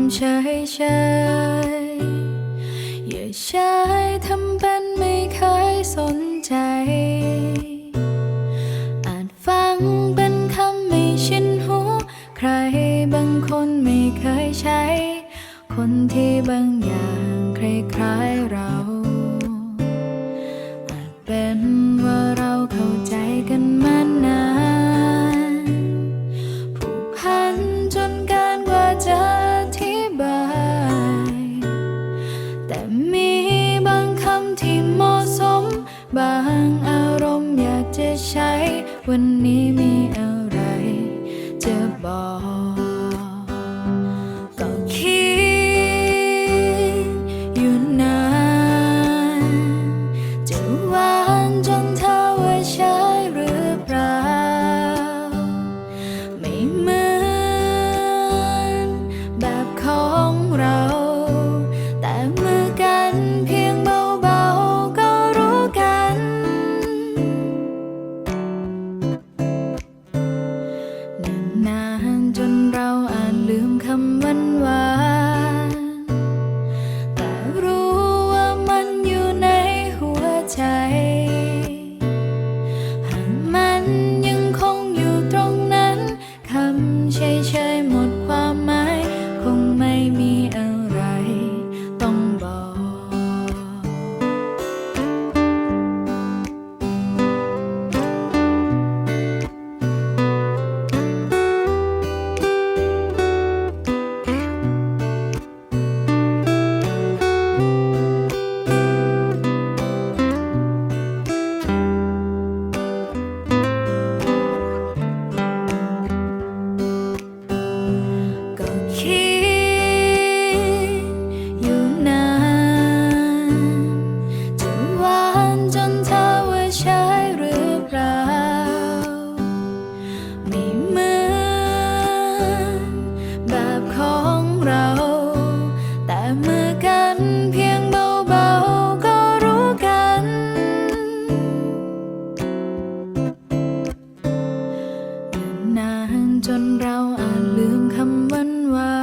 ำเฉยเฉยอย่าใช้ทำเป็นไม่เคยสนใจ อาจฟังเป็นคำไม่ชินหู ใครบางคนไม่เคยใช้ คนที่บางอย่างคล้ายๆเรา วันนี้มีอะไรจะบอก นา ไม่เหมือนแบบของเรา แต่เมื่อกันเพียงเบาๆก็รู้กัน นานจนเราอาจลืมคำวันว่า